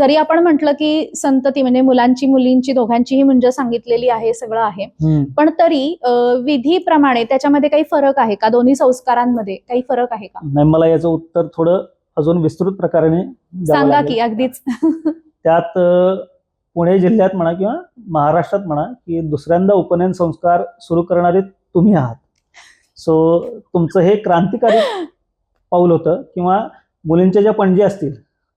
जरी आपण म्हटलं की संतती म्हणजे मुलांची मुलींची दोघांचीही म्हणजे सांगितलेली आहे सगळं आहे. पण तरी विधीप्रमाणे त्याच्यामध्ये काही फरक आहे का? दोन्ही संस्कारांमध्ये काही फरक आहे का? नाही मला याचं उत्तर थोडं अजून विस्तृत प्रकाराने द्यावं सांगा. की अगदीच. त्यात पुणे जिल्ह्यात म्हणा किंवा महाराष्ट्रात म्हणा की दुसऱ्यांदा उपनयन संस्कार सुरू करणारे तुम्ही आहात. सो तुमचं हे क्रांतिकारी पाऊल होतं किंवा मुलींच्या ज्या पणजी असतील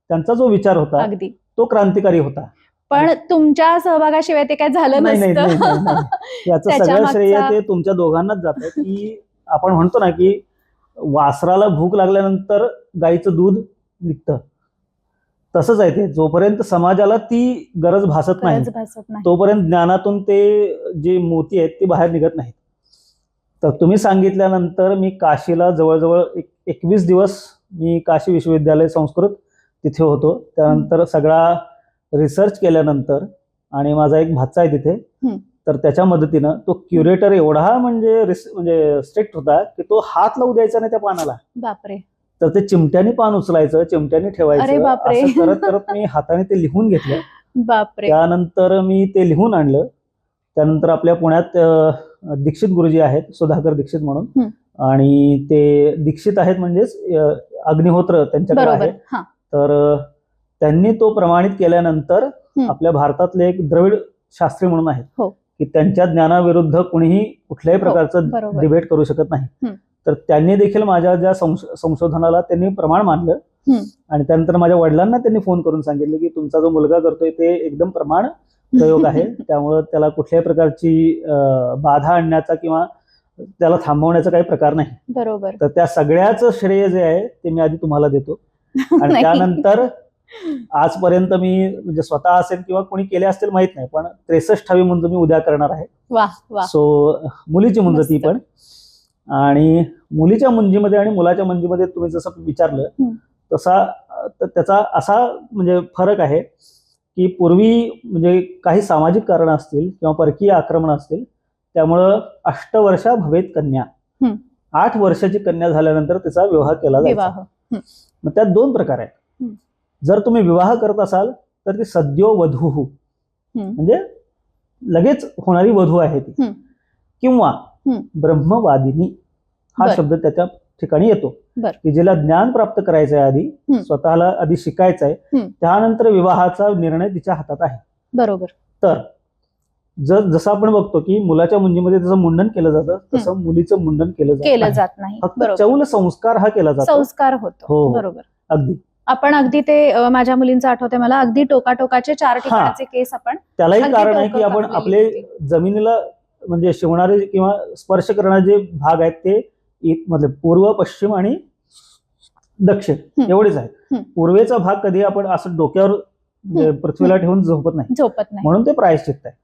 त्यांचा जो विचार होता अगदी. तो क्रांतिकारी होता. पण तुमच्या सहभागाशिवाय ते काय झालं नाही. याचं सगळं श्रेय ते तुमच्या दोघांनाच जातं की आपण म्हणतो ना की वासराला भूक लागल्यानंतर गाईचं दूध निघतं. तसंच आहे ते. जोपर्यंत समाजाला ती गरज भासत नाही गरज भासत नाही. तोपर्यंत ज्ञानातून ते जे मोती आहेत ते बाहेर निघत नाहीत. तर तुम्ही सांगितल्यानंतर मी काशीला जवळजवळ एक एकवीस दिवस मी काशी विश्वविद्यालय संस्कृत तिथे होतो. त्यानंतर सगळा रिसर्च केल्यानंतर आणि माझा एक भाचा आहे तिथे. तर त्याच्या मदतीनं तो क्युरेटर एवढा म्हणजे म्हणजे स्ट्रिक्ट होता की तो हात लावू द्यायचा नाही त्या पानाला. बापरे. तर ते चिमट्याने पान उचलायचं चिमट्याने ठेवायचं. असं करत करत मी हाताने ते लिहून घेतलं. बापरे. त्यानंतर मी ते लिहून आणलं. त्यानंतर आपल्या पुण्यात दीक्षित गुरुजी आहेत सुधाकर दीक्षित म्हणून. आणि ते दीक्षित आहेत म्हणजेच अग्निहोत्र त्यांच्याकडे आहे. तर त्यांनी तो प्रमाणित केल्यानंतर. आपल्या भारतातले एक द्रविड शास्त्री म्हणून आहेत हो. की त्यांच्या ज्ञानाविरुद्ध कुणीही कुठल्याही हो, प्रकारचं डिबेट करू शकत नाही. तर त्यांनी देखील माझ्या ज्या संश- संशोधनाला त्यांनी प्रमाण मानलं. आणि त्यानंतर माझ्या वडिलांना त्यांनी फोन करून सांगितलं की तुमचा जो मुलगा करतोय ते एकदम प्रमाण प्रयोग आहे त्यामुळं त्याला कुठल्याही प्रकारची बाधा आणण्याचा किंवा त्याला थांबवण्याचा काही प्रकार नाही बरोबर तर त्या सगळ्याच श्रेय जे आहे ते मी आधी तुम्हाला देतो आणि. त्यानंतर आजपर्यंत मी म्हणजे स्वतः असेल किंवा कोणी केले असतील माहीत नाही पण त्रेसष्टावी मुंज मी उद्या करणार आहे सो मुलीची मुंज ती. पण आणि मुलीच्या मुंजीमध्ये आणि मुलाच्या मुंजीमध्ये तुम्ही जसं विचारलं. तसा त्याचा असा म्हणजे फरक आहे की पूर्वी म्हणजे काही सामाजिक कारण असतील किंवा परकीय आक्रमण असतील त्यामुळं अष्टवर्षा भवेत कन्या. आठ वर्षाची कन्या झाल्यानंतर तिचा विवाह केला जायचा मग त्यात दोन प्रकार आहेत हं. जर तुम्ही विवाह करत असाल तर ती सद्यो वधू हं. म्हणजे लगेच होणारी वधू आहे ती. किंवा. ब्रह्मवादिनी हा. शब्द त्याच्या ठिकाणी येतो. की जिला ज्ञान प्राप्त करायचं आहे आधी. स्वतःला आधी शिकायचं आहे. त्यानंतर विवाहाचा निर्णय तिच्या हातात आहे बरोबर तर जर जसं आपण बघतो की मुलाच्या मुंजीमध्ये जसं मुंडन केलं जातं तसं मुलीचं मुंडन केलं जात. केलं. जात नाही. फक्त बरोबर. चौल संस्कार हा केला जातो. संस्कार होतो. हो, हो. बरोबर. अगदी. आपण अगदी ते अ, माझ्या मुलींचं आठवते मला अगदी टोकाटोकाचे चार ठिकाणाचे केस आपण त्यालाही अगदी कारण आहे की आपण कापलेली आपले जमिनीला म्हणजे शिवणारे किंवा स्पर्श करणारे जे भाग आहेत ते इ- मतलब पूर्व पश्चिम आणि दक्षिण हं. एवढेच आहेत. हं. पूर्वेचा भाग कधी आपण असं डोक्यावर म्हणजे पृथ्वीला ठेवून झोपत नाही. झोपत नाही. म्हणून ते प्रायश्चित्त आहे.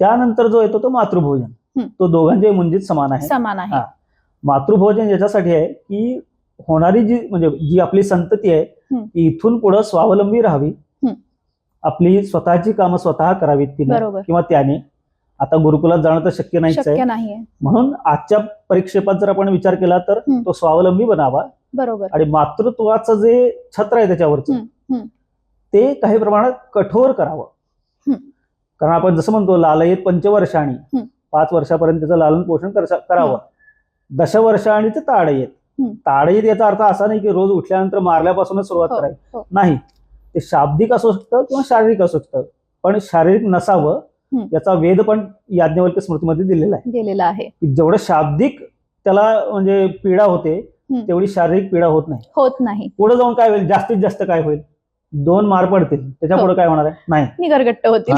त्यानंतर जो येतो तो मातृभोजन. तो दोघांच्या मुंजीत समान आहे समान आहे. मातृभोजन याच्यासाठी आहे की होणारी जी म्हणजे जी आपली संतती आहे. ती इथून पुढे स्वावलंबी राहावी. आपली स्वतःची कामं स्वतः करावीत तिने बरोबर किंवा त्याने आता गुरुकुलात जाणं तर शक्य नाहीच आहे शक्य नाहीये म्हणून आजच्या परिक्षेपात जर आपण विचार केला तर. तो स्वावलंबी बनावा बरोबर आणि मातृत्वाचं जे छत्र आहे त्याच्यावरचं. ते काही प्रमाणात कठोर करावं. कारण आपण जसं म्हणतो लालयेत पंचवर्षाणी. पाच वर्षापर्यंत त्याचं लालन पोषण करावं. दशवर्षाणी ते ताडयेत. हं. ताडयेत याचा अर्थ असा नाही की रोज उठल्यानंतर मारल्यापासूनच सुरुवात हो, करावी. हो. नाही. ते शाब्दिक असू शकतं किंवा शारीरिक असू शकतं. पण शारीरिक नसावं. याचा वेद पण याज्ञवल्क्य स्मृतीमध्ये दिलेला आहे. गेलेला आहे. जेवढं शाब्दिक त्याला म्हणजे पीडा होते. तेवढी शारीरिक पीडा होत नाही. होत नाही. पुढे जाऊन काय होईल? जास्तीत जास्त काय होईल? दोन मार पडतील. त्याच्या पुढे हो. काय होणार आहे? नाही. निगरगट्ट होतील.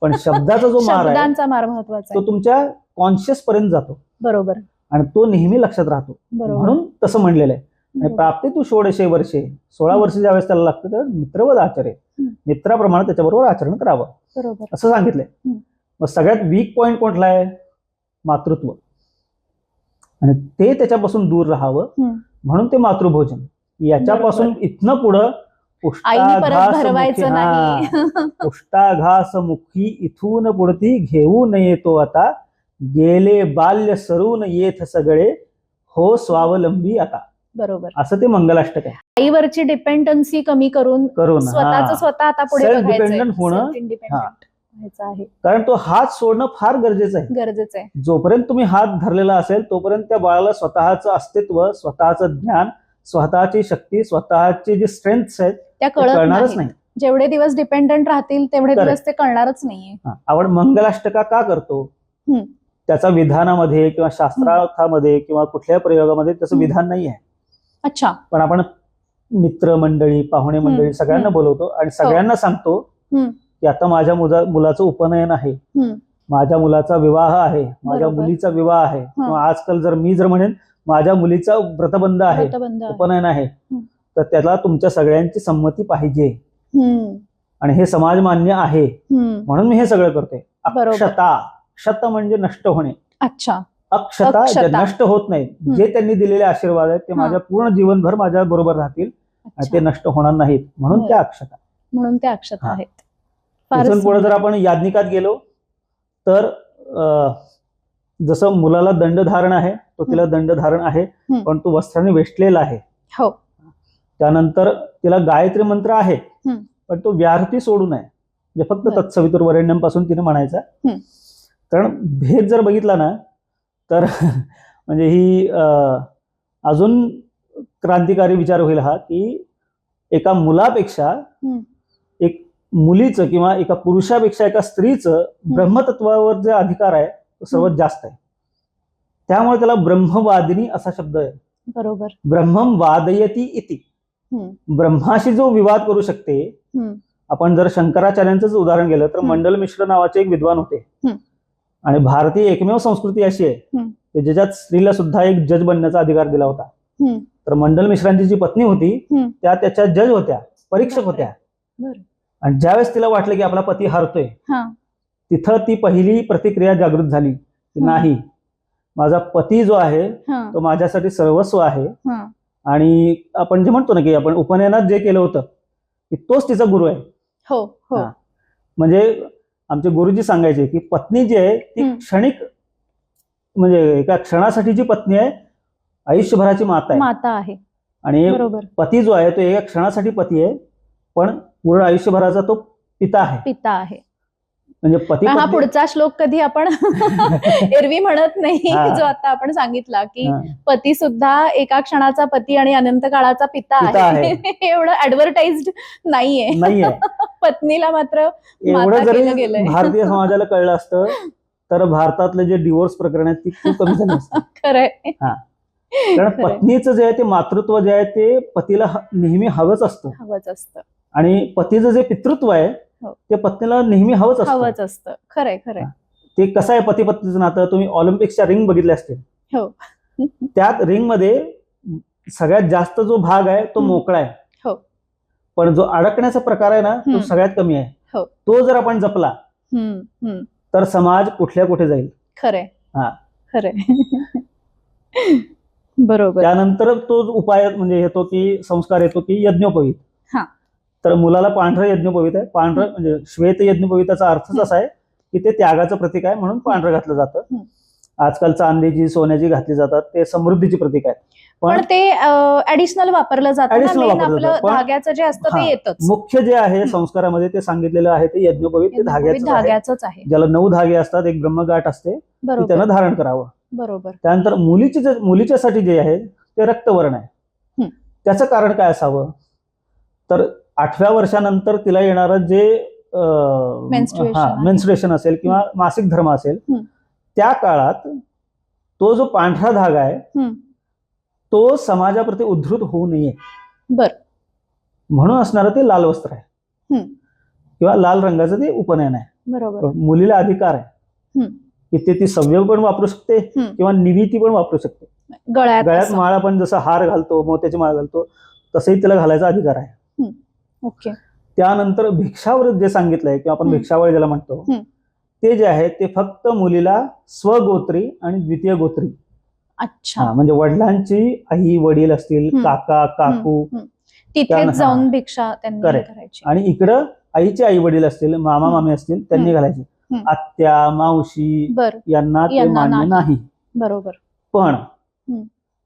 पण शब्दाचा जो मार आहे मार महत्त्वाचा तो तुमच्या कॉन्शियस पर्यंत जातो. बरोबर. आणि तो नेहमी लक्षात राहतो. म्हणून तसं म्हणलेलं आहे. आणि. प्राप्ती तू षोडशे वर्षे सोळा. वर्ष ज्यावेळेस त्याला लागतं तर मित्रवद आचरे. मित्राप्रमाणे त्याच्याबरोबर आचरण करावं. बरोबर. असं सांगितलंय. मग सगळ्यात वीक पॉइंट कुठला आहे? मातृत्व. आणि ते त्याच्यापासून दूर राहावं. म्हणून ते मातृभोजन. याच्यापासून इथनं पुढं आईने परत उष्टाघास भरवायचं मुखी- नाही. उष्टाघास मुखी इथून पुढती घेऊ नये तो आता. गेले बाल्य सरून येथ सगळे. हो स्वावलंबी आता. बरोबर. असं ते मंगलाष्टक आहे. आईवरची डिपेंडन्सी कमी करून करून स्वतःच. स्वतः आता पुढे Self-dependent होणं, आहे. कारण तो हात सोडणं फार गरजेचं आहे. गरजेचं आहे. जोपर्यंत तुम्ही हात धरलेला असेल तोपर्यंत त्या बाळाला स्वतःचं अस्तित्व स्वतःचं ज्ञान स्वतःची शक्ती स्वतःची जी स्ट्रेंथ आहेत त्या कळत कळणारच नाही नाही जेवढे दिवस डिपेंडंट राहतील तेवढे Correct. दिवस ते कळणारच नाहीये हा. आपण मंगलाष्टका का करतो हम्म. त्याचा विधानामध्ये किंवा शास्त्रार्थामध्ये किंवा कुठल्या प्रयोगामध्ये त्याचं हम्म. विधान नाही आहे अच्छा पण आपण मित्र मंडळी पाहुणे मंडळी. सगळ्यांना हम्म. बोलवतो आणि सगळ्यांना सांगतो हम्म. की आता माझ्या मुलाचं उपनयन आहे हम्म. माझ्या मुलाचा विवाह आहे माझ्या बरोबर. मुलीचा विवाह आहे किंवा आजकाल जर मी जर म्हणेन माझ्या मुलीचा व्रतबंध आहे व्रतबंध आहे. उपनयन आहे तर त्याला तुमच्या सगळ्यांची संमती पाहिजे. आणि हे समाज मान्य आहे. म्हणून मी हे सगळं करतोय बरोबर. अक्षता क्षत म्हणजे नष्ट होणे अच्छा अक्षता. नष्ट होत नाहीत जे त्यांनी दिलेले आशीर्वाद आहेत ते हा. माझ्या पूर्ण जीवनभर माझ्या बरोबर राहतील आणि ते. नष्ट होणार नाहीत म्हणून बरं. त्या अक्षता म्हणून त्या अक्षता हा. आहेत तिथून पुढे जर. आपण याज्ञिकात गेलो तर जसं मुलाला दंडधारण आहे तो तिला दंडधारण आहे हम्म. पण तो वस्त्राने वेष्टलेला आहे हो त्यानंतर तिला गायत्री मंत्र आहे. पण तो व्याहृती सोडू नये म्हणजे फक्त. तत्सवितुर वरेण्यमपासून तिने म्हणायचा. कारण भेद जर बघितला ना तर म्हणजे ही अजून क्रांतिकारी विचार होईल हा की एका मुलापेक्षा. एक मुलीचं किंवा एका पुरुषापेक्षा एका स्त्रीचं ब्रह्मतत्वावर जे अधिकार आहे तो सर्वात जास्त आहे त्यामुळे त्याला ब्रह्मवादिनी असा शब्द आहे बरोबर ब्रह्मम वादयती इति. ब्रह्माशी जो विवाद करू शकते. आपण जर शंकराचार्यांचंच उदाहरण गेलं तर. मंडल मिश्र नावाचे एक विद्वान होते. आणि भारतीय एकमेव संस्कृती अशी आहे. की ज्याच्यात स्त्रीला सुद्धा एक जज बनण्याचा अधिकार दिला होता. तर मंडल मिश्रांची जी पत्नी होती. त्या त्याच्या जज होत्या परीक्षक. होत्या. आणि ज्यावेळेस तिला वाटलं की आपला पती हरतोय हा तिथं ती पहिली प्रतिक्रिया जागृत झाली की. नाही माझा पती जो आहे तो माझ्यासाठी सर्वस्व आहे आणि आपण जे म्हणतो ना की आपण उपनयनात जे केलं होतं की तोच तिचा गुरु आहे. हो हो. हा. म्हणजे आमचे गुरुजी सांगायचे की पत्नी जी आहे ती हम्म. क्षणिक म्हणजे एका क्षणासाठी जी पत्नी आहे आयुष्यभराची माता आहे. माता आहे. आणि बरोबर. पती जो आहे तो एका क्षणासाठी पती आहे पण पूर्ण आयुष्यभराचा तो पिता आहे. पिता आहे. म्हणजे पती हा पुढचा श्लोक कधी आपण एरवी म्हणत नाही. जो आता आपण सांगितला की. पती सुद्धा एका क्षणाचा पती आणि अनंत काळाचा पिता आहे एवढं ऍडव्हर्टाइज नाहीये नाहीये पत्नीला मात्र. भारतीय समाजाला कळलं असतं तर भारतातले जे डिवोर्स प्रकरण आहेत ती खूप कमी झाली खरंय कारण. पत्नीचं जे आहे ते मातृत्व जे आहे ते पतीला नेहमी हवंच असतं हवंच असतं आणि पतीचं जे पितृत्व आहे. ते पत्नीला नेहमी हवंच असतं. हवंच असतं. खरंय खरंय. ते कसं आहे पती पत्नीचं नातं? तुम्ही ऑलिम्पिक्सच्या रिंग बघितले असतील. हो. त्यात रिंगमध्ये सगळ्यात जास्त जो भाग आहे तो. मोकळा आहे. हो. पण जो अडकण्याचा प्रकार आहे ना तो. सगळ्यात कमी आहे. हो. तो जर आपण जपला तर समाज कुठल्या कुठे जाईल? खरंय. हा. खरंय. बरोबर. त्यानंतर तो उपाय म्हणजे येतो की संस्कार येतो की यज्ञोपवीत. हा. तर मुलाला पांढरं यज्ञोपवीत आहे. पांढरं म्हणजे श्वेत यज्ञोपवीताचा अर्थच असा आहे की ते त्यागाचं प्रतीक आहे म्हणून पांढरं घातलं जातं. आजकाल चांदीची सोन्याची घातली जातात ते समृद्धीची प्रतीक आहे पण ते ऍडिशनल वापरलं जातं जे असतं. ते येतच. मुख्य जे आहे. संस्कारामध्ये ते सांगितलेलं आहे ते यज्ञोपवीत ते धाग्याचं आहे. ज्याला नऊ धागे असतात एक ब्रह्मगाठ असते त्यानं धारण करावं. बरोबर. त्यानंतर मुलीची मुलीच्यासाठी जे आहे ते रक्तवर्ण आहे. त्याचं कारण काय असावं? तर आठव्या वर्षानंतर तिला येणारं जे आहे. मेन्स्ट्रुएशन असेल किंवा मासिक धर्म असेल. त्या काळात तो जो पांढरा धागा आहे. तो समाजाप्रती उद्धृत होऊ नये बर म्हणून असणारं ते लाल वस्त्र आहे. किंवा लाल रंगाचं ते उपनयन आहे बरोबर मुलीला अधिकार आहे. की ते ती सव्य पण वापरू शकते. किंवा निविती पण वापरू शकते गळ्यात गळ्यात. माळ आपण जसं हार घालतो मोत्याची माळ घालतो तसंही तिला घालायचा अधिकार आहे ओके त्यानंतर भिक्षाव्रत जे सांगितलंय किंवा आपण. भिक्षावळ ज्याला म्हणतो. ते जे आहे ते फक्त मुलीला स्वगोत्री आणि द्वितीय गोत्री अच्छा म्हणजे वडिलांची आई वडील असतील. काका काकू त्यानं- जाऊन भिक्षा. करायची आणि इकडं आईचे आई वडील असतील मामा. मामी असतील त्यांनी. घालायचे. आत्या मावशी यांना ते मान्य नाही. बरोबर पण.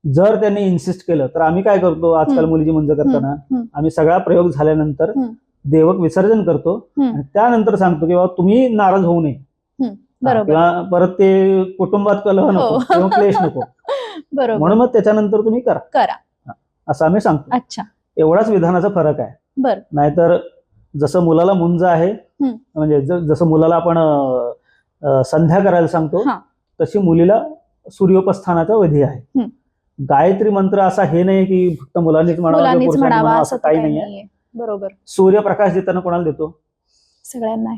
जर त्यांनी इन्सिस्ट केलं तर आम्ही काय करतो आजकाल. मुलीची मुंज करताना. आम्ही सगळा प्रयोग झाल्यानंतर. देवक विसर्जन करतो. आणि त्यानंतर सांगतो की बाबा तुम्ही नाराज होऊ नये किंवा परत ते कुटुंबात कलह नको हो. किंवा क्लेश नको बरोबर म्हणून मग त्याच्यानंतर तुम्ही करा करा असं आम्ही सांगतो अच्छा एवढाच विधानाचा फरक आहे बर नाहीतर जसं मुलाला मुंज आहे. म्हणजे जसं मुलाला आपण संध्या करायला सांगतो. तशी मुलीला सूर्योपस्थानाचा विधी आहे. गायत्री मंत्र असा हे नाही की फक्त मुलांनीच म्हणावा असं काही नाहीये. बरोबर. सूर्यप्रकाश देताना कोणाला देतो? सगळ्यांना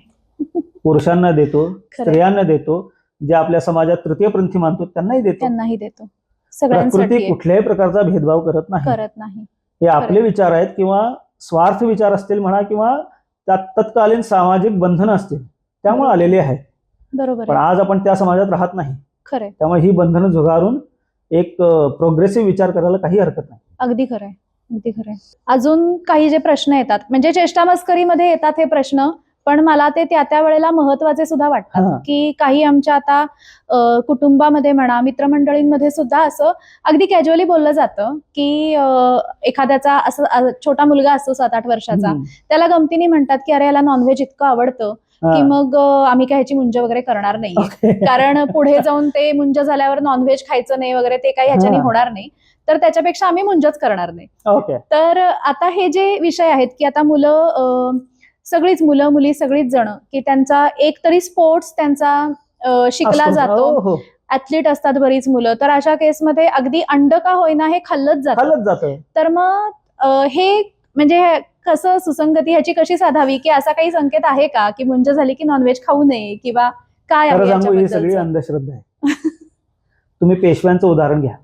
पुरुषांना देतो. स्त्रियांना देतो जे आपल्या समाजात तृतीयपंथी मानतो त्यांनाही देतो. त्यांनाही देतो. प्रकृती. कुठल्याही प्रकारचा भेदभाव करत नाही. करत नाही. हे आपले. विचार आहेत किंवा स्वार्थ विचार असतील म्हणा किंवा त्यात तत्कालीन सामाजिक बंधनं असतील त्यामुळे. आलेले आहेत. बरोबर पण आज आपण त्या समाजात राहत नाही. खरंय. त्यामुळे ही बंधनं झुगारून एक प्रोग्रेसिव्ह विचार करायला काही हरकत नाही अगदी खरंय अगदी खरंय अजून काही जे प्रश्न येतात म्हणजे चेष्टा मस्करीमध्ये येतात हे प्रश्न पण मला ते त्या त्या वेळेला महत्त्वाचे सुद्धा वाटतात. की काही आमच्या आता कुटुंबामध्ये म्हणा मित्रमंडळींमध्ये सुद्धा असं अगदी कॅज्युअली बोललं जातं की एखाद्याचा असं छोटा मुलगा असतो सात आठ वर्षाचा. त्याला गमतीने म्हणतात की अरे याला नॉनव्हेज इतकं आवडतं. की मग आम्ही काय ह्याची मुंज वगैरे करणार Okay. कारण पुढे जाऊन ते मुंज झाल्यावर नॉनव्हेज खायचं नाही वगैरे ते काही ह्याच्याने हा. होणार नाही. तर त्याच्यापेक्षा आम्ही मुंजच करणार नाही. तर आता हे जे विषय आहेत की आता मुलं सगळीच मुलं मुली सगळीच जण की त्यांचा एक तरी स्पोर्ट्स त्यांचा शिकला. जातो. हो, हो. ऍथलीट असतात बरीच मुलं. तर अशा केसमध्ये अगदी अंड का होईना हे खाल्लंच जातं. तर मग हे म्हणजे हे कसं सुसंगती ह्याची कशी साधावी? की असा काही संकेत आहे का? की मुंज झाली की नॉनव्हेज खाऊ नये? किंवा काय ही सगळी? अंधश्रद्धा आहे. तुम्ही पेशव्यांचं उदाहरण घ्या.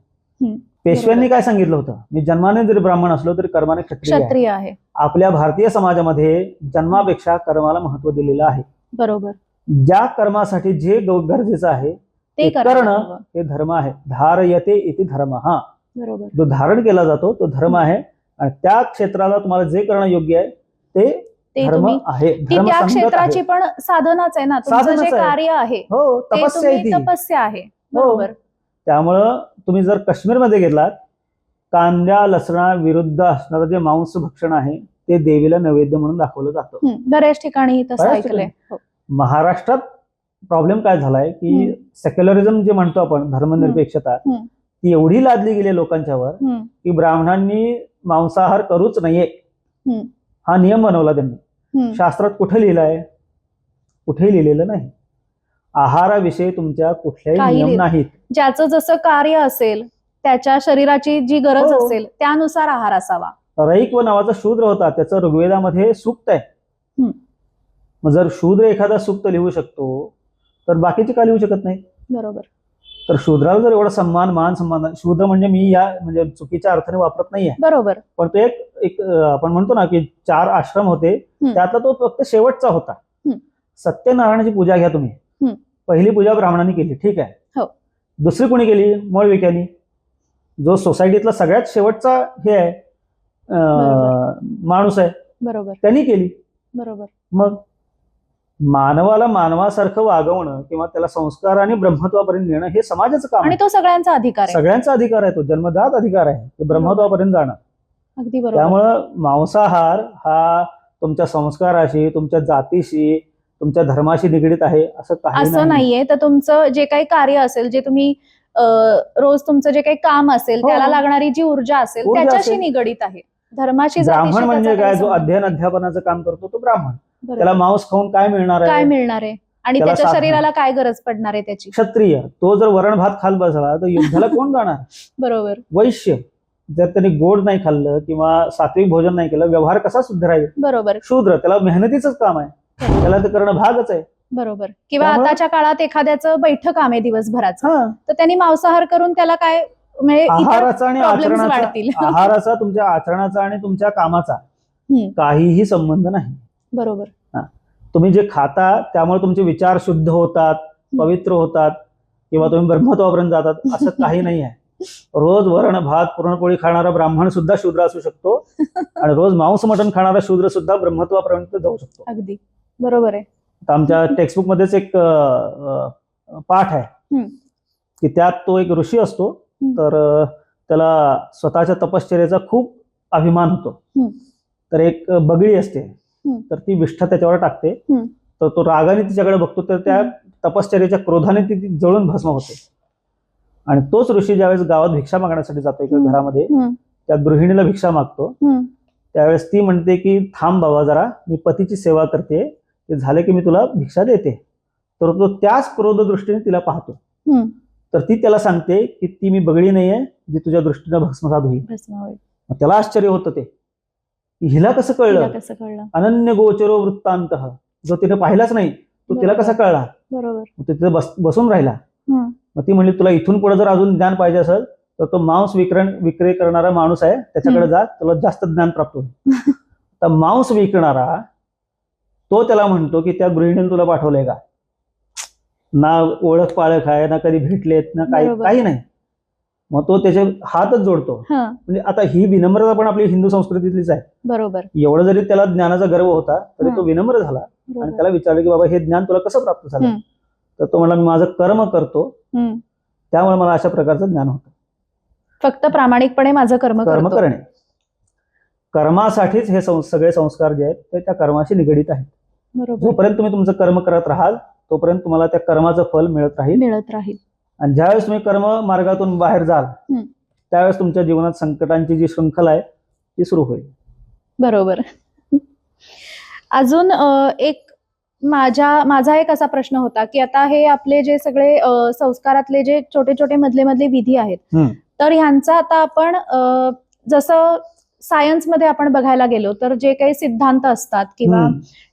पेशव्यांनी काय सांगितलं होतं? मी जन्माने जरी ब्राह्मण असलो तरी कर्माने क्षत्रिय आहे. आपल्या भारतीय समाजामध्ये जन्मापेक्षा कर्माला महत्त्व दिलेलं आहे. बरोबर. ज्या कर्मासाठी जे गरजेचं आहे ते करणं. हे धर्म आहे. धारयते इति धर्म. हा. बरोबर. जो धारण केला जातो तो धर्म आहे. आणि त्या क्षेत्राला तुम्हाला जे करणं योग्य आहे ते ते धर्म तुम्ही आहे त्या क्षेत्राची. पण साधनाच आहे ना तुमचं जे. कार्य आहे हो तपस्या आहे हो. बरोबर त्यामुळं तुम्ही जर काश्मीरमध्ये गेलात कांद्या लसणा विरुद्ध असणारं जे मांस भक्षण आहे ते देवीला नैवेद्य म्हणून दाखवलं जातं बऱ्याच ठिकाणी हो. महाराष्ट्रात प्रॉब्लेम काय झालाय की. सेक्युलरिझम जे म्हणतो आपण धर्मनिरपेक्षता. ती एवढी लादली गेली लोकांच्यावर की ब्राह्मणांनी मांसाहार करूच नाहीये. हा नियम बनवला त्यांनी. शास्त्रात कुठे लिहिलाय कुठेही लिहिलेलं नाही आहाराविषयी तुमच्या कुठल्याही नियम. नाहीत ज्याचं जसं कार्य असेल त्याच्या शरीराची जी गरज हो. असेल त्यानुसार आहार असावा रैक्व नावाचा शूद्र होता त्याचं ऋग्वेदामध्ये सूक्त आहे. मग जर शूद्र एखादा सूक्त लिहू शकतो तर बाकीचे का लिहू शकत नाही बरोबर तर शूद्राला जर एवढा सन्मान मान सन्मान शूद्र म्हणजे मी या म्हणजे चुकीच्या अर्थाने वापरत नाहीये. बरोबर. पण तो एक आपण म्हणतो ना की चार आश्रम होते. त्यातला तो फक्त शेवटचा होता. सत्यनारायणाची पूजा घ्या तुम्ही. पहिली पूजा ब्राह्मणांनी केली ठीक आहे. हो. दुसरी कोणी केली? मळविक्यानी जो सोसायटीतला सगळ्यात शेवटचा हे आहे माणूस आहे बरोबर. त्यांनी केली. बरोबर. मग? मानवाला मानवासारखं वागवणं किंवा त्याला संस्कार आणि ब्रह्मत्वापर्यंत नेणं हे समाजाचं काम आणि तो सगळ्यांचा अधिकार आहे. सगळ्यांचा अधिकार आहे तो. जन्मजात अधिकार आहे. ते ब्रह्मत्वापर्यंत जाणं. अगदी बरोबर. त्यामुळं मांसाहार हा तुमच्या संस्काराशी तुमच्या जातीशी तुमच्या धर्माशी निगडीत आहे असं काही असं नाहीये. तर तुमचं जे काही कार्य असेल जे तुम्ही रोज तुमचं जे काही काम असेल हो. त्याला लागणारी जी ऊर्जा असेल त्याच्याशी. निगडीत आहे. धर्माशी ब्राह्मण म्हणजे काय? जो अध्ययन. अध्यापनाचं काम करतो तो ब्राह्मण. त्याला मांस खाऊन काय मिळणार काय आहे मिळणार आहे? आणि त्याला त्याच्या. शरीराला काय गरज पडणार आहे त्याची? क्षत्रिय तो जर वरण भात खाल बसला तर युद्धाला कोण जाणार? बरोबर. वैश्य. जर त्यांनी गोड नाही खाल्लं किंवा सात्विक भोजन नाही केलं व्यवहार कसा राहील बरोबर. शूद्र त्याला मेहनतीच काम आहे. त्याला ते करणं भागच आहे. बरोबर. किंवा त्यामुळं- आताच्या काळात एखाद्याचं बैठक काम आहे दिवसभराचं. हा. तर त्यांनी मांसाहार करून त्याला काय म्हणजे इतर आहाराचा आणि आचरणाचा वाढतील. आहाराचा तुमच्या आचरणाचा आणि तुमच्या कामाचा हम्म. काहीही संबंध नाही. बरोबर तुम्ही जे खाता त्यामुळे तुमचे विचार शुद्ध होतात पवित्र होतात किंवा तुम्ही ब्रह्मत्वापर्यंत जातात असं काही नाही आहे रोज वरण भात पुरणपोळी खाणारा ब्राह्मण सुद्धा शूद्र असू शकतो आणि रोज मांस मटण खाणारा शूद्र सुद्धा ब्रह्मत्वापर्यंत जाऊ शकतो अगदी बरोबर आहे आमच्या टेक्स्टबुक मध्येच एक पाठ आहे. की त्यात तो एक ऋषी असतो. तर त्याला स्वतःच्या तपश्चर्याचा खूप अभिमान होतो. तर एक बगळी असते. तर ती विष्ठा त्याच्यावर टाकते. तर तो रागाने तिच्याकडे बघतो तर त्या तपश्चर्याच्या क्रोधाने ती जळून भस्म होते. आणि तोच ऋषी ज्यावेळेस गावात भिक्षा मागण्यासाठी जातो एका. घरामध्ये त्या गृहिणीला भिक्षा मागतो. त्यावेळेस ती म्हणते की थांब बाबा जरा मी पतीची सेवा करते. ते झाले की मी तुला भिक्षा देते. तर तो त्याच क्रोध दृष्टीने तिला पाहतो. तर ती त्याला सांगते की ती मी बगडी नाहीये जी तुझ्या दृष्टीने भस्मसात होईल. त्याला आश्चर्य होतं ते. हिला कसं कळलं? कसं कळलं? अनन्य गोचरो वृत्तांत. जो तिने पाहिलाच नाही तो तिला. कसा कळला? बरोबर. तिथे बस बसून राहिला. मग ती म्हणली तुला इथून पुढे जर अजून ज्ञान पाहिजे असेल तर तो मांस विक्रण विक्री करणारा माणूस आहे त्याच्याकडे. जा तुला जास्त ज्ञान प्राप्त होईल. तर मांस विकणारा तो त्याला म्हणतो की त्या गृहिणीने तुला पाठवलंय का? ना ओळख पाळख आहे ना कधी भेटलेत ना काही. काही नाही. मग तो त्याचे हातच जोडतो. म्हणजे आता ही विनम्रता पण आपली हिंदू संस्कृतीतलीच आहे. बरोबर. एवढं जरी त्याला ज्ञानाचा गर्व होता तरी तो. विनम्र झाला. आणि त्याला विचारलं की बाबा हे ज्ञान तुला कसं प्राप्त झालं. तर तो म्हणला मी माझं कर्म करतो. त्यामुळे मला अशा प्रकारचं ज्ञान होतं. फक्त प्रामाणिकपणे माझं कर्म कर्म करणे. कर्मासाठीच हे सगळे संस्कार जे आहेत ते त्या कर्माशी निगडीत आहेत. जोपर्यंत तुम्ही तुमचं कर्म करत राहाल तोपर्यंत तुम्हाला त्या कर्माचं फल मिळत राहील. मिळत राहील. आणि ज्यावेळेस तुम्ही कर्म मार्गातून बाहेर जाल. त्यावेळेस तुमच्या जीवनात संकटांची जी शृंखला आहे ती सुरू होईल बरोबर अजून एक माझ्या माझा एक असा प्रश्न होता की आता हे आपले जे सगळे संस्कारातले जे छोटे छोटे मधले मधले विधी आहेत. तर ह्यांचा आता आपण जसं सायन्समध्ये आपण बघायला गेलो तर जे काही सिद्धांत असतात किंवा.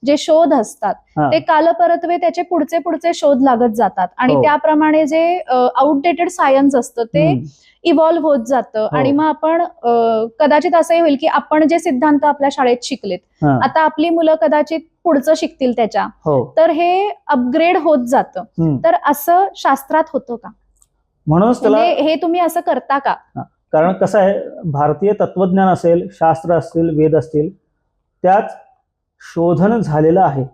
जे शोध असतात. ते कालपरत्वे त्याचे पुढचे पुढचे शोध लागत जातात आणि हो. त्याप्रमाणे जे आउटडेटेड सायन्स असतं ते. इव्हॉल्व्ह होत जातं हो. आणि मग आपण कदाचित असंही होईल की आपण जे सिद्धांत आपल्या शाळेत शिकलेत. आता आपली मुलं कदाचित पुढचं शिकतील त्याच्या हो तर हे अपग्रेड होत जातं. तर असं शास्त्रात होतं का म्हणूनच त्याला म्हणजे हे तुम्ही असं करता का कारण कसं आहे भारतीय तत्वज्ञान असेल शास्त्र असतील वेद असतील त्यात शोधन झालेलं आहे.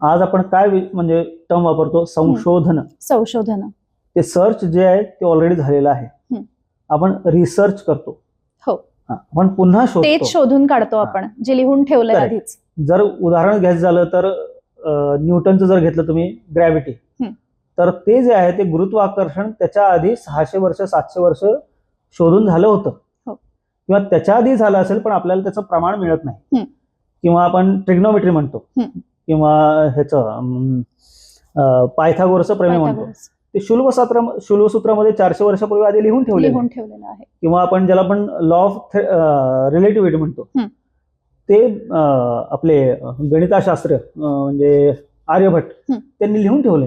आज आपण काय म्हणजे टर्म वापरतो? संशोधन. संशोधन. ते सर्च जे आहे ते ऑलरेडी झालेलं आहे. आपण रिसर्च करतो. हो. आपण पुन्हा तेच शोधून काढतो आपण जे लिहून Correct. आधीच. जर उदाहरण घ्यायचं झालं तर न्यूटनचं जर घेतलं तुम्ही ग्रॅव्हिटी. तर ते जे आहे ते गुरुत्वाकर्षण त्याच्या आधी सहाशे वर्ष सातशे वर्ष शोधून झालं होतं हो. किंवा त्याच्या आधी झालं असेल पण आपल्याला त्याचं प्रमाण मिळत नाही. किंवा आपण ट्रिग्नोमेट्री म्हणतो. किंवा ह्याचं पायथागोरचं प्रमेय म्हणतो ते शुल्वसूत्र शुल्वसूत्रामध्ये चारशे वर्षापूर्वी आधी लिहून ठेवले लिहून ठेवलेलं आहे किंवा आपण ज्याला आपण लॉ ऑफ रिलेटिव्हिटी म्हणतो. ते आपले गणिताशास्त्र म्हणजे आर्यभट्ट. त्यांनी लिहून ठेवले.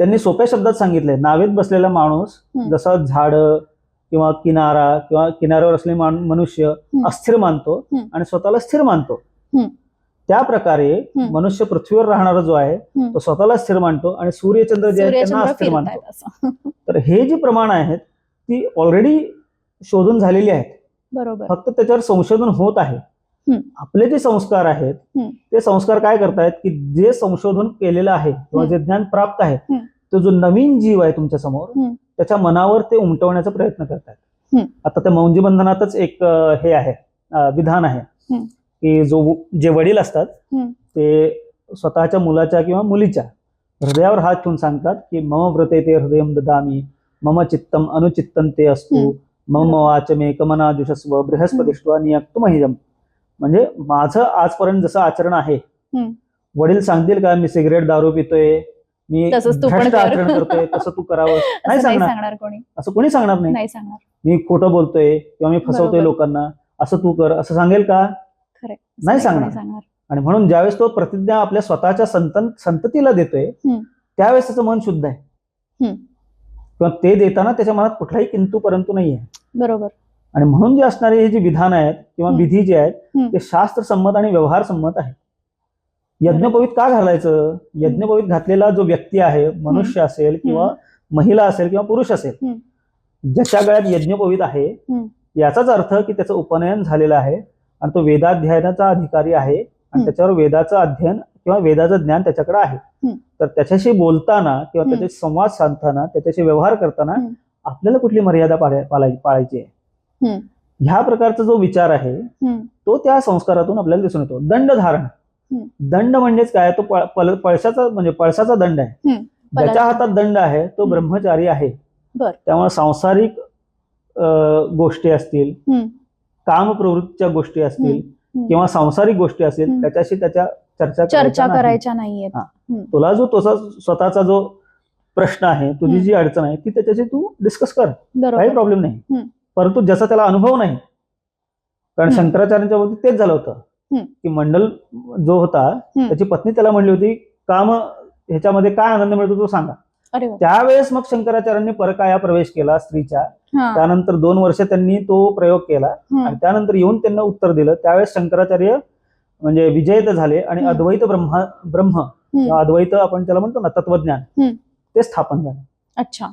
त्यांनी सोप्या शब्दात सांगितलंय नावेत बसलेला माणूस. जसं झाड किंवा किनारा किंवा किनाऱ्यावर असलेले मनुष्य. अस्थिर मानतो. आणि स्वतःला स्थिर मानतो. त्या प्रकारे. मनुष्य पृथ्वीवर राहणारा जो आहे. तो स्वतःला स्थिर मानतो आणि सूर्यचंद्र जे आहेत त्यांना अस्थिर मानतो तर हे जी प्रमाण आहेत ती ऑलरेडी शोधून झालेली आहेत बरोबर फक्त त्याच्यावर संशोधन होत आहे. आपले जे संस्कार आहेत. ते संस्कार काय करतायत की जे संशोधन केलेलं आहे किंवा जे ज्ञान प्राप्त आहे. तो जो नवीन जीव आहे तुमच्यासमोर. त्याच्या मनावर ते उमटवण्याचा प्रयत्न करतायत हम्म. आता त्या मौंजी बंधनातच एक हे आहे विधान आहे. की जो जे वडील असतात. ते स्वतःच्या मुलाच्या किंवा मुलीच्या हृदयावर हात ठेवून सांगतात की मम व्रते ते हृदय ददामी मम चित्तम अनुचित्तम ते असतो. मम. वाचमे कमना जुषस्व बृहस्पतिष्वा नियक्त महिजम म्हणजे माझं आजपर्यंत जसं आचरण आहे. वडील सांगतील का मी सिगरेट दारू पितोय मी तसंच तू पण भ्रष्ट कर. आचरण करतोय तसं तू करावं नाही असं नाही सांगणार सांगणार कोणी असं कोणी सांगणार नाही नाही सांगणार मी खोटं बोलतोय किंवा मी फसवतोय बरोबर. लोकांना असं तू कर असं सांगेल का खरंय असं नाही कोणी सांगणार. सांगणार आणि म्हणून ज्यावेळेस तो प्रतिज्ञा आपल्या स्वतःच्या संतन संततीला देतोय हम्म. त्यावेळेस त्याचं मन शुद्ध आहे हम्म. किंवा ते देताना त्याच्या मनात कुठलाही किंतू परंतु नाही आहे बरोबर आणि म्हणून जे असणारे हे जे विधान आहेत किंवा हम्म. विधी जे आहेत हम्म. ते शास्त्रसंमत आणि व्यवहार संमत आहे यज्ञोपवीत का घालायचं यज्ञोपवीत घातलेला जो व्यक्ती आहे मनुष्य असेल किंवा महिला असेल किंवा पुरुष असेल. ज्याच्या गळ्यात यज्ञोपवीत आहे. याचाच अर्थ की त्याचं उपनयन झालेलं आहे आणि तो वेदाध्ययनाचा अधिकारी आहे आणि. त्याच्यावर वेदाचं अध्ययन किंवा वेदाचं ज्ञान त्याच्याकडे आहे. तर त्याच्याशी बोलताना किंवा. त्याच्याशी संवाद साधताना त्याच्याशी व्यवहार करताना. आपल्याला कुठली मर्यादा पाळाय- पाळाय- पाळायची आहे. ह्या प्रकारचा जो विचार आहे. तो त्या संस्कारातून आपल्याला दिसून येतो दंड धारण. दंड म्हणजेच काय तो पळ- पळ- पळसाचा म्हणजे पळसाचा दंड आहे. ज्याच्या हातात दंड आहे तो. ब्रह्मचारी आहे. त्यामुळे सांसारिक गोष्टी असतील. काम प्रवृत्तीच्या गोष्टी असतील. किंवा सांसारिक गोष्टी असतील. त्याच्याशी त्याच्या चर्चा चर्चा करायच्या नाही. करायच्या नाहीयेत हा. तुला जो तुझा स्वतःचा जो प्रश्न आहे तुझी. जी अडचण आहे ती त्याच्याशी तू डिस्कस कर काही प्रॉब्लेम नाही. परंतु ज्याचा त्याला अनुभव नाही कारण. शंकराचार्यांच्या बाबतीत तेच झालं होतं. की मंडल जो होता त्याची पत्नी त्याला म्हणली होती काम ह्याच्यामध्ये काय आनंद मिळतो तो सांगा. त्यावेळेस मग शंकराचार्यांनी परकाया प्रवेश केला स्त्रीच्या. त्यानंतर दोन वर्ष त्यांनी तो प्रयोग केला. आणि त्यानंतर येऊन त्यांना उत्तर दिलं त्यावेळेस शंकराचार्य म्हणजे विजयित झाले आणि. अद्वैत ब्रह्म ब्रह्म अद्वैत आपण त्याला म्हणतो ना तत्वज्ञान. ते स्थापन झालं अच्छा